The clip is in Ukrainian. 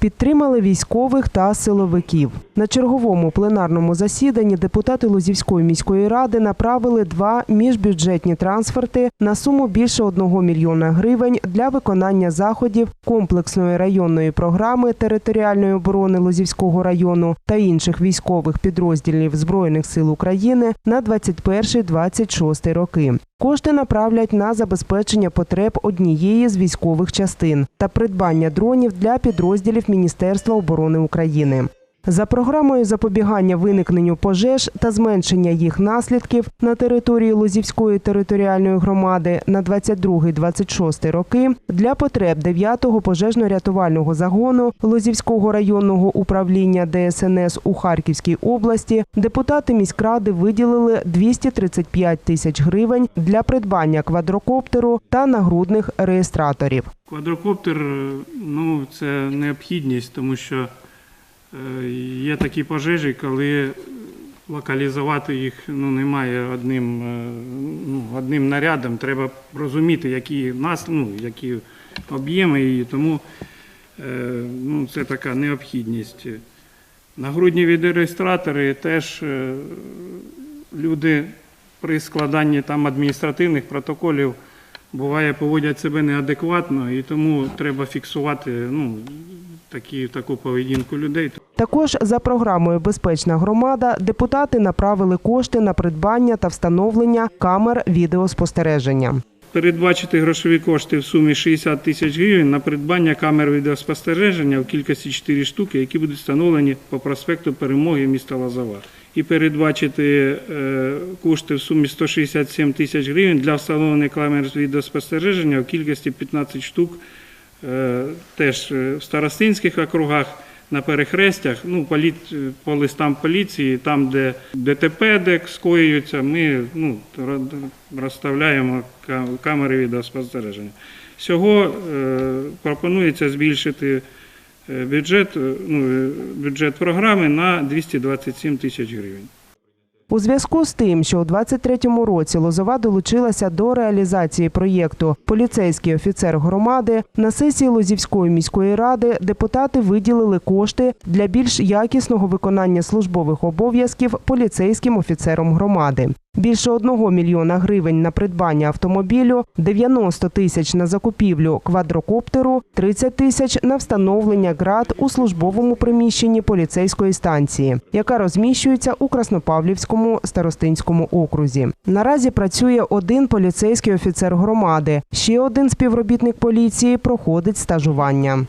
підтримали військових та силовиків. На черговому пленарному засіданні депутати Лозівської міської ради направили два міжбюджетні трансферти на суму більше 1 мільйона гривень для виконання заходів комплексної районної програми територіальної оборони Лозівського району та інших військових підрозділів Збройних сил України на 21-26 роки. Кошти направлять на забезпечення потреб однієї з військових частин та придбання дронів для підрозділів Міністерства оборони України. За програмою запобігання виникненню пожеж та зменшення їх наслідків на території Лозівської територіальної громади на 22-26 роки для потреб 9-го пожежно-рятувального загону Лозівського районного управління ДСНС у Харківській області депутати міськради виділили 235 тисяч гривень для придбання квадрокоптеру та нагрудних реєстраторів. Квадрокоптер ну, це необхідність, тому що є такі пожежі, коли локалізувати їх ну, немає одним, е, ну, одним нарядом. Треба розуміти, які, нас, ну, які об'єми, і тому е, ну, це така необхідність. Нагрудні відеореєстратори теж е, люди при складанні там адміністративних протоколів буває поводять себе неадекватно, і тому треба фіксувати ну, такі, таку поведінку людей. Також за програмою Безпечна громада депутати направили кошти на придбання та встановлення камер відеоспостереження. Передбачити грошові кошти в сумі 60 тисяч гривень на придбання камер відеоспостереження в кількості 4 штуки, які будуть встановлені по проспекту Перемоги міста Лозова. І передбачити е, кошти в сумі 167 тисяч гривень для встановлення камер відеоспостереження в кількості 15 штук е, теж е, в старостинських округах. На перехрестях, ну, по листам поліції, там, де ДТП, де скоюються, ми ну, розставляємо камери відеоспостереження. Всього пропонується збільшити бюджет, е, ну, е, бюджет програми на 227 тисяч гривень. У зв'язку з тим, що у 23-му році Лозова долучилася до реалізації проєкту Поліцейський офіцер громади на сесії Лозівської міської ради депутати виділили кошти для більш якісного виконання службових обов'язків поліцейським офіцером громади. Більше одного мільйона гривень на придбання автомобілю, 90 тисяч на закупівлю квадрокоптеру, 30 тисяч на встановлення ґрат у службовому приміщенні поліцейської станції, яка розміщується у Краснопавлівському старостинському окрузі. Наразі працює один поліцейський офіцер громади. Ще один співробітник поліції проходить стажування.